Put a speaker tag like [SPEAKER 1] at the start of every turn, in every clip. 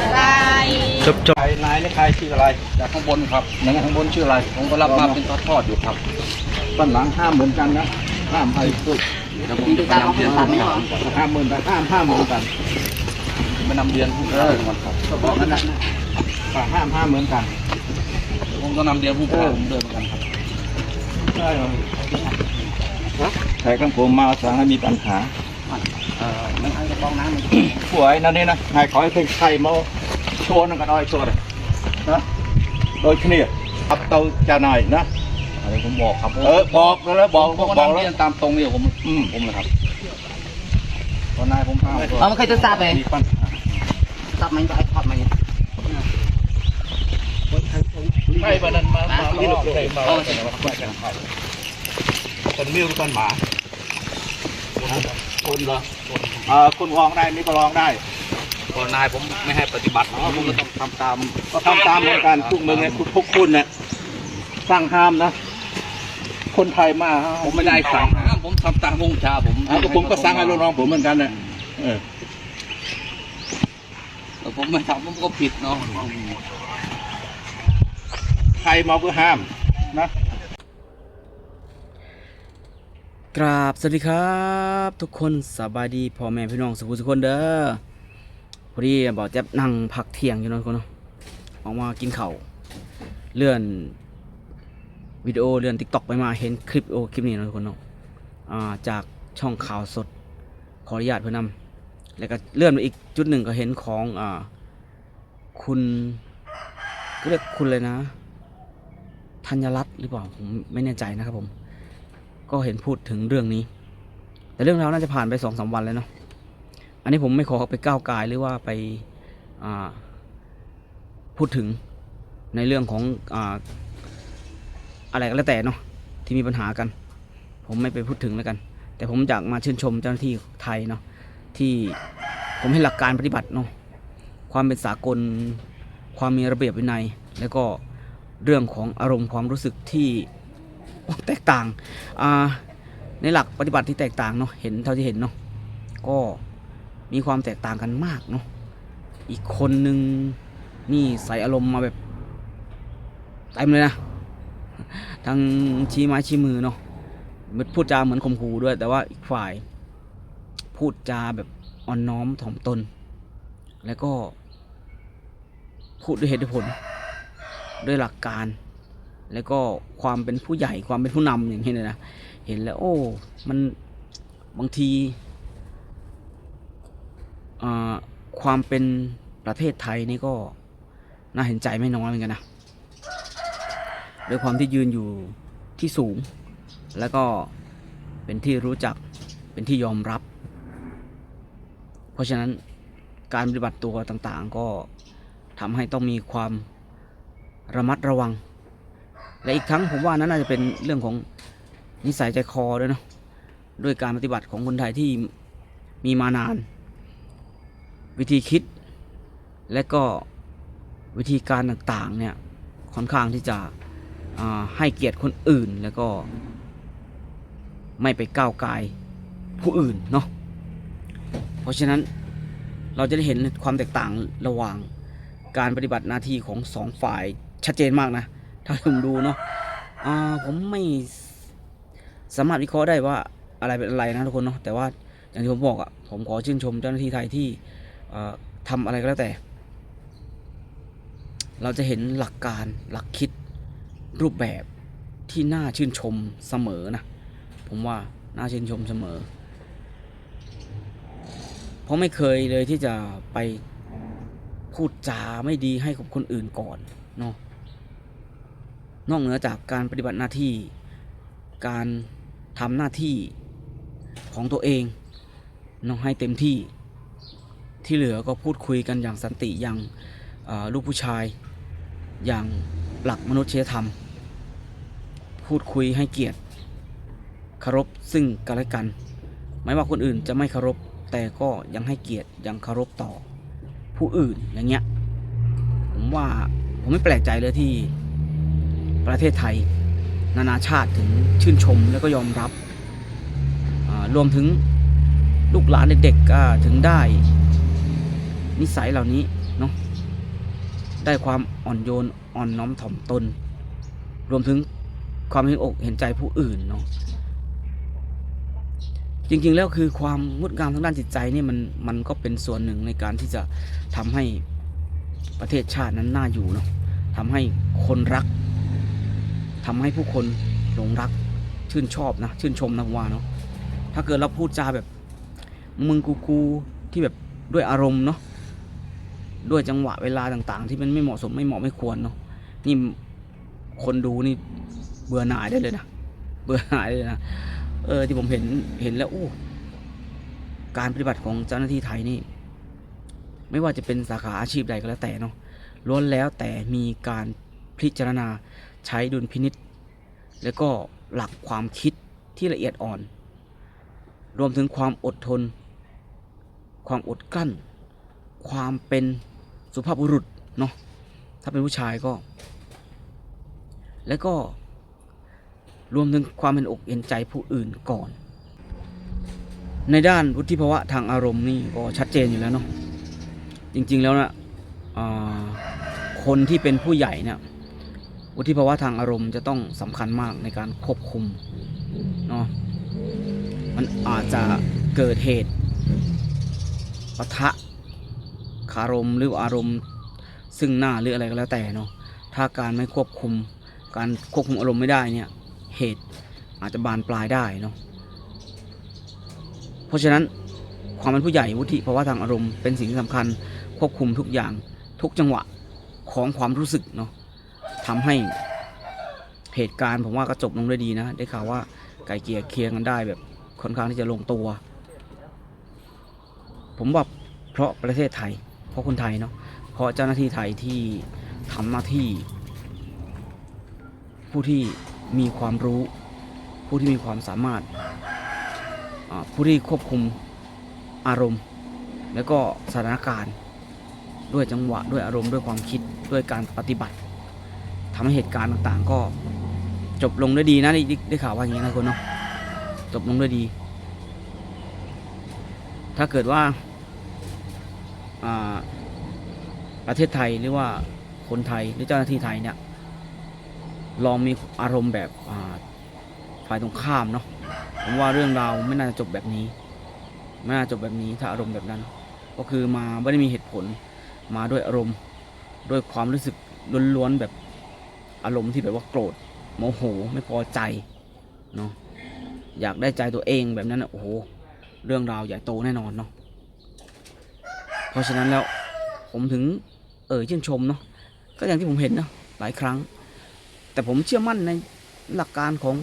[SPEAKER 1] อะไร
[SPEAKER 2] จบจบ
[SPEAKER 3] ใครนายนี่ใครชื่ออะไร จากข้างบนครับนั่นข้างบนชื่ออะไร ผมก็รับมาเป็นทอดๆอยู่ครับต้นหลังห้ามเหมือนกันนะห้ามใครพูดเดี๋ยวผมจะนำเรียนผู้ก่อนห้ามเหมือนกันห้ามห้ามเหมือนกันมานำเรียนผู้ก่อนครับก็บอกนั่นนะห้ามห้ามเหมือนกันผมก็นำเรียนผู้ก่อนผมเดินเหมือนกันครับใช่ใครข้างผมมาสั่งให้มีปัญหา
[SPEAKER 1] เออ มันเอาจะกองน้ำมัน
[SPEAKER 3] ป่วยนั่นนี่นะนายขอให้ใครมาโชว์นั่นก็ได้โชว์เลยนะโดยเครียดอับเตาจะนายนะ
[SPEAKER 1] อะไรผมบอกครับ
[SPEAKER 3] เออบอกแล้วบอกบอก
[SPEAKER 1] บอก
[SPEAKER 3] แล้ว
[SPEAKER 1] ตามตรงเนี่ยผม
[SPEAKER 3] อืม
[SPEAKER 1] ผมนะครับ
[SPEAKER 3] ตอนนายผมห้า
[SPEAKER 1] เอามันเคยจะทราบไหมทราบไหมว่าไอ้ทอดไหม
[SPEAKER 3] ใครบ้านนั้นมามาลอกใครมา
[SPEAKER 1] เอา
[SPEAKER 3] ใครมาใครกันใครคนมิ้วหรือคนหมา คนเหรออ่าคุณลองได้นี่ก็ลองได้
[SPEAKER 1] คนนายผมไม่ให้ปฏิบัติเพราะผมก็ต้องทำตาม
[SPEAKER 3] ก็ทำตามเหมือนกันทุกเมืองเนี่ยทุกคุณเนี่ยสร้างห้ามนะ คนไทยมา
[SPEAKER 1] ผมไม่ได้สั่งห้ามผมทำตามวงชาผม
[SPEAKER 3] อะก็ผมก็สั่งให้ลูกน้องผมเหมือนกันนะเออ
[SPEAKER 1] แต่ผมไม่ทำผมก็ผิดเนาะ
[SPEAKER 3] ใครมาเพื่อห้ามนะ
[SPEAKER 2] กราบสวัสดีครับ ทุกคนสบายดีพ่อแม่พี่น้องสุขุสุคนเด้อพอดีบอกจะนั่งพักเที่ยงอยู่นาะคนเนาะออกมากินข้าวเลื่อนวิดีโอเลื่อนทิกตอกไปมาเห็นคลิปโอคลิปนี้นาะคนเนาะอ่าจากช่องข่าวสดขออนุญาตเพื่อนำแล้วก็เลื่อนไปอีกจุดหนึ่งก็เห็นของอคุณก็เรียกคุณเลยนะธัญรัตน์หรือเปล่าผมไม่แน่ใจนะครับผม ก็เห็นพูดถึงเรื่องนี้ แต่เรื่องราวน่าจะผ่านไปสองสามวันแล้วเนาะอันนี้ผมไม่ขอไปก้าวกายหรือว่าไปาพูดถึงในเรื่องของออะไรก็แล้วแต่เนาะที่มีปัญหากัน ผมไม่ไปพูดถึงแล้วกัน แต่ผมอยากมาชื่นชมเจ้าหน้าที่ไทยเนาะที่ผมให้หลักการปฏิบัติเนาะความเป็นสากล ความมีระเบียบวินัย แล้วก็เรื่องของอารมณ์ความรู้สึกที่ แตกต่างในหลักปฏิบัติที่แตกต่างเนาะเห็นเท่าที่เห็นเนาะก็มีความแตกต่างกันมากเนาะอีกคนนึงนี่ใส่อารมณ์มาแบบเต็มเลยนะทั้งชี้ไม้ชี้มือเนาะมันพูดจาเหมือนข่มขู่ด้วย แต่ว่าอีกฝ่าย พูดจาแบบอ่อนน้อมถ่อมตน แล้วก็พูดด้วยเหตุผล ด้วยหลักการ แล้วก็ความเป็นผู้ใหญ่ความเป็นผู้นำอย่างนี้ยนะเห็นแล้วโอ้มันบางทีความเป็นประเทศไทยนี่ก็น่าเห็นใจไม่น้อยเหมือนกันนะด้วยความที่ยืนอยู่ที่สูง แล้วก็เป็นที่รู้จักเป็นที่ยอมรับ เพราะฉะนั้นการปฏิบัติตัวต่างๆก็ทำให้ต้องมีความระมัดระวัง และอีกทั้งผมว่านั้นน่าจะเป็นเรื่องของนิสัยใจคอด้วยเนาะด้วยการปฏิบัติของคนไทยที่มีมานาน วิธีคิด และก็วิธีการต่างๆเนี่ยค่อนข้างที่จะให้เกียรติคนอื่นแล้วก็ไม่ไปก้าวไกายผู้อื่นเนาะเพราะฉะนั้นเราจะได้เห็นความแตกต่างระหว่างการปฏิบัติหน้าที่ของสองฝ่ายชัดเจนมากนะ ถ้าผมดูเนาะอ่าผมไม่สามารถวิเคราะห์ได้ว่าอะไรเป็นอะไรนะทุกคนเนาะแต่ว่าอย่างที่ผมบอกอะ่ะผมขอชื่นชมเจ้าหน้าที่ไทยที่เอ่อทำอะไรก็แล้วแต่ เราจะเห็นหลักการหลักคิดรูปแบบที่น่าชื่นชมเสมอนะ ผมว่าน่าชื่นชมเสมอ เพราะไม่เคยเลยที่จะไปพูดจาไม่ดีให้กับคนอื่นก่อนเนาะ นอกเหนือจากการปฏิบัติหน้าที่ การทำหน้าที่ของตัวเองเนาะให้เต็มที่ที่เหลือก็พูดคุยกันอย่างสันติอย่างลูกผู้ชาย อย่างหลักมนุษยธรรม พูดคุยให้เกียรติเคารพซึ่งกันและกัน ไม่ว่าคนอื่นจะไม่เคารพแต่ก็ยังให้เกียรติยังเคารพต่อ ผู้อื่นอย่างเงี้ยผมว่าผมไม่แปลกใจเลยที่ ประเทศไทย นานาชาติถึงชื่นชมแล้วก็ยอมรับ รวมถึงลูกหลานเด็กๆก็ถึงได้ นิสัยเหล่านี้เนาะได้ความอ่อนโยนอ่อนน้อมถ่อมตน รวมถึงความเห็นอกเห็นใจผู้อื่นเนาะจริงๆแล้วคือความงดงามทางด้านจิตใจนี่มันมันก็เป็นส่วนหนึ่งในการที่จะทำให้ประเทศชาตินั้นน่าอยู่เนาะทำให้คนรัก ทำให้ผู้คนหลงรักชื่นชอบนะชื่นชมนะผมว่าเนาะถ้าเกิดเราพูดจาแบบมึงกูกูที่แบบด้วยอารมณ์เนาะด้วยจังหวะเวลาต่าง ๆ ที่มันไม่เหมาะสมไม่เหมาะไม่ควรเนาะนี่คนดูนี่เบื่อหน่ายได้เลยนะเบื่อหน่ายเลยนะเออที่ผมเห็นเห็นแล้วโอ้การปฏิบัติของเจ้าหน้าที่ไทยนี่ ไม่ว่าจะเป็นสาขาอาชีพใดก็แล้วแต่เนาะล้วนแล้วแต่มีการพิจารณา ใช้ดุลพินิษแล้วก็หลักความคิดที่ละเอียดอ่อน รวมถึงความอดทน ความอดกลั้น ความเป็นสุภาพบุรุษเนาะถ้าเป็นผู้ชายก็ แล้วก็รวมถึงความเป็นอกเอ็นใจผู้อื่นก่อน ในด้านวุฒิภาวะทางอารมณ์นี่ก็ชัดเจนอยู่แล้วเนาะจริงๆแล้วนะคนที่เป็นผู้ใหญ่เนี่ย วุฒิภาวะทางอารมณ์จะต้องสำคัญมากในการควบคุมเนาะมันอาจจะเกิดเหตุปะทะคารมหรืออารมณ์ ซึ่งหน้าหรืออะไรก็แล้วแต่เนาะถ้าการไม่ควบคุม การควบคุมอารมณ์ไม่ได้เนี่ยเหตุอาจจะบานปลายได้เนาะเพราะฉะนั้นความเป็นผู้ใหญ่วุฒิภาวะทางอารมณ์เป็นสิ่งที่สำคัญควบคุมทุกอย่างทุกจังหวะของความรู้สึกเนาะ ทำให้เหตุการณ์ผมว่าก็จบลงด้วยดีนะ ได้ข่าวว่าไก่เกลี่ยเคียร์กันได้แบบค่อนข้างที่จะลงตัว ผมว่าเพราะประเทศไทย เพราะคนไทยเนาะเพราะเจ้าหน้าที่ไทยที่ทำหน้าที่ ผู้ที่มีความรู้ ผู้ที่มีความสามารถผู้ที่ควบคุมอารมณ์ แล้วก็สถานการณ์ ด้วยจังหวะด้วยอารมณ์ด้วยความคิดด้วยการปฏิบัติ ทำให้เหตุการณ์ต่างๆ ก็จบลงด้วยดีนะได้ได้ข่าวว่าอย่างนี้นะคนเนาะจบลงด้วยดี ถ้าเกิดว่าอ่าประเทศไทยหรือว่าคนไทยหรือเจ้าหน้าที่ไทยเนี่ยลองมีอารมณ์แบบฝ่ายตรงข้ามเนาะผมว่าเรื่องราวไม่น่าจะจบแบบนี้ ไม่น่าจบแบบนี้ถ้าอารมณ์แบบนั้น ก็คือมาไม่ได้มีเหตุผลมาด้วยอารมณ์ด้วยความรู้สึกล้วนๆแบบ อารมณ์ที่แบบว่าโกรธโมโหไม่พอใจเนาะอยากได้ใจตัวเองแบบนั้นนะโอ้โหเรื่องราวใหญ่โตแน่นอนเนาะเพราะฉะนั้นแล้วผมถึงเออชื่นชมเนาะก็อย่างที่ผมเห็นนะหลายครั้ง แต่ผมเชื่อมั่นในหลักการของ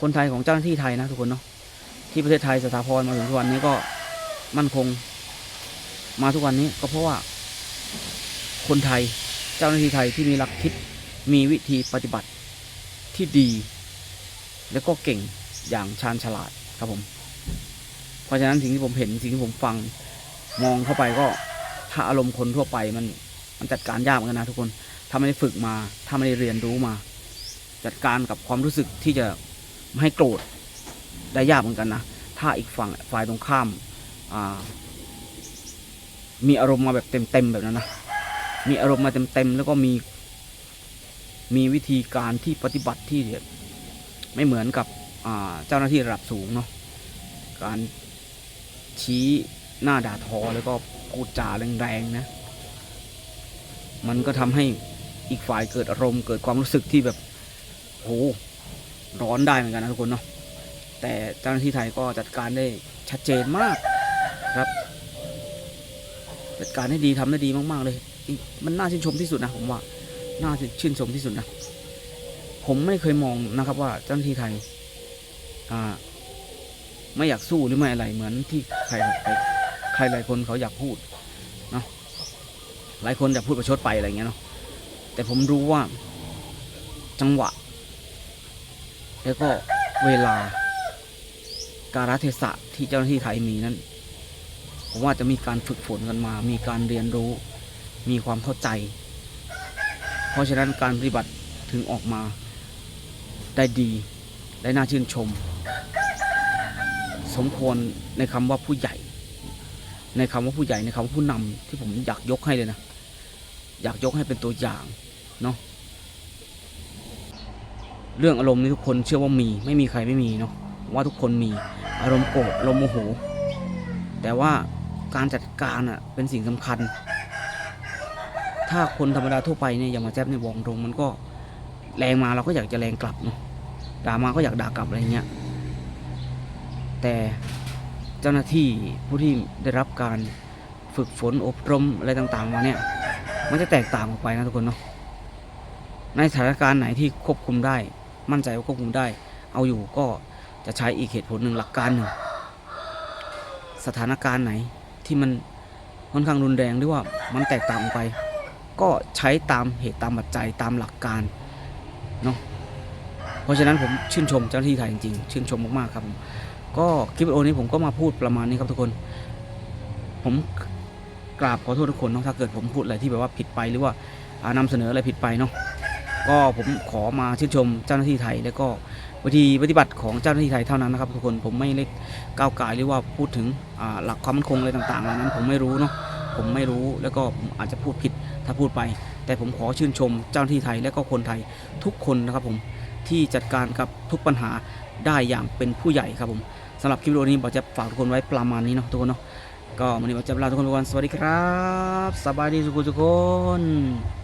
[SPEAKER 2] คนไทยของเจ้าหน้าที่ไทยนะทุกคนเนาะที่ประเทศไทยสถาพรมาถึงทุกวันนี้ก็มั่นคงมาทุกวันนี้ก็เพราะว่าคนไทยเจ้าหน้าที่ไทยที่มีหลักคิด มีวิธีปฏิบัติที่ดี แล้วก็เก่งอย่างชาญฉลาดครับผม เพราะฉะนั้นสิ่งที่ผมเห็นสิ่งที่ผมฟังมองเข้าไปก็ถ้าอารมณ์คนทั่วไปมันมันจัดการยากเหมือนกันนะทุกคนถ้าไม่ได้ฝึกมาถ้าไม่ได้เรียนรู้มา จัดการกับความรู้สึกที่จะไม่ให้โกรธได้ยากเหมือนกันนะถ้าอีกฝั่งฝ่ายตรงข้ามามีอารมณ์มาแบบเต็มๆแบบนั้นนะมีอารมณ์มาเต็มๆแล้วก็มี มีวิธีการที่ปฏิบัติที่ไม่เหมือนกับเจ้าหน้าที่ระดับสูงเนาะการชี้หน้าด่าทอแล้วก็พูดจาแรงๆนะ มันก็ทำให้อีกฝ่ายเกิดอารมณ์เกิดความรู้สึกที่แบบโหร้อนได้เหมือนกันนะทุกคนเนาะแต่เจ้าหน้าที่ไทยก็จัดการได้ชัดเจนมากครับจัดการได้ดีทำได้ดีมากๆเลย มันน่าชื่นชมที่สุดนะผมว่า น่าชื่นชมที่สุดนะ ผมไม่เคยมองนะครับว่าเจ้าหน้าที่ไทยไม่อยากสู้หรือไม่อะไรเหมือนที่ใครใครหลายคนเขาอยากพูดเนาะหลายคนอยากพูดประชดไปอะไรเงี้ยเนาะแต่ผมรู้ว่าจังหวะ แล้วก็เวลาการเทศะที่เจ้าหน้าที่ไทยมีนั้นผมว่าจะมีการฝึกฝนกันมา มีการเรียนรู้ มีความเข้าใจ ราะฉะนั้นการปฏิบัติถึงออกมาได้ดีได้น่าชื่นชม สมควรในคำว่าผู้ใหญ่ ในคำว่าผู้ใหญ่ในคำว่าผู้นำที่ผมอยากยกให้เลยนะ อยากยกให้เป็นตัวอย่างเนาะเรื่องอารมณ์นี่ทุกคนเชื่อว่ามีไม่มีใครไม่มีเนาะว่าทุกคนมีอารมณ์โกรธอารมณ์โมโห แต่ว่าการจัดการอะเป็นสิ่งสำคัญ ถ้าคนธรรมดาทั่วไปเนี่ยอย่างมาแจ๊บในยวองตรงมันก็แรงมาเราก็อยากจะแรงกลับเนาะด่ามาก็อยากด่ากลับอะไรเงี้ยแต่เจ้าหน้าที่ผู้ที่ได้รับการฝึกฝนอบรมอะไรต่างๆ มาเนี่ย มันจะแตกต่างออกไปนะทุกคนเนาะในสถานการณ์ไหนที่ควบคุมได้ มั่นใจว่าควบคุมได้ เอาอยู่ก็จะใช้อีกเหตุผลหนึ่งหลักการหนึ่งสถานการณ์ไหนที่มันค่อนข้างรุนแรงหรือว่ามันแตกต่างออกไป ก็ใช้ตามเหตุตามปัจจัยตามหลักการเนาะเพราะฉะนั้นผมชื่นชมเจ้าหน้าที่ไทยจริงๆชื่นชมมากๆครับผมก็คลิปวิดีโอนี้ผมก็มาพูดประมาณนี้ครับทุกคน ผมกราบขอโทษทุกคนเนาะถ้าเกิดผมพูดอะไรที่แบบว่าผิดไปหรือว่าอ่านำเสนออะไรผิดไปเนาะก็ผมขอมาชื่นชมเจ้าหน้าที่ไทย แล้วก็วิธีปฏิบัติของเจ้าหน้าที่ไทยเท่านั้นนะครับทุกคนผมไม่เล็กก้าวไก่ายหรือว่าพูดถึงหลักความมั่นคงอะไรต่างๆเหล่านั้นผมไม่รู้เนาะ ผมไม่รู้แล้วก็ผมอาจจะพูดผิดถ้าพูดไป แต่ผมขอชื่นชมเจ้าหน้าที่ไทยและก็คนไทยทุกคนนะครับผมที่จัดการกับทุกปัญหาได้อย่างเป็นผู้ใหญ่ครับผมสำหรับคลิปวิดีโอนี้บอกจะฝากทุกคนไว้ประมาณนี้เนาะทุกคนเนาะก็วันนี้บอกจะลาทุกคนไปก่อนสวัสดีครับ สบายดีทุกคนทุกคน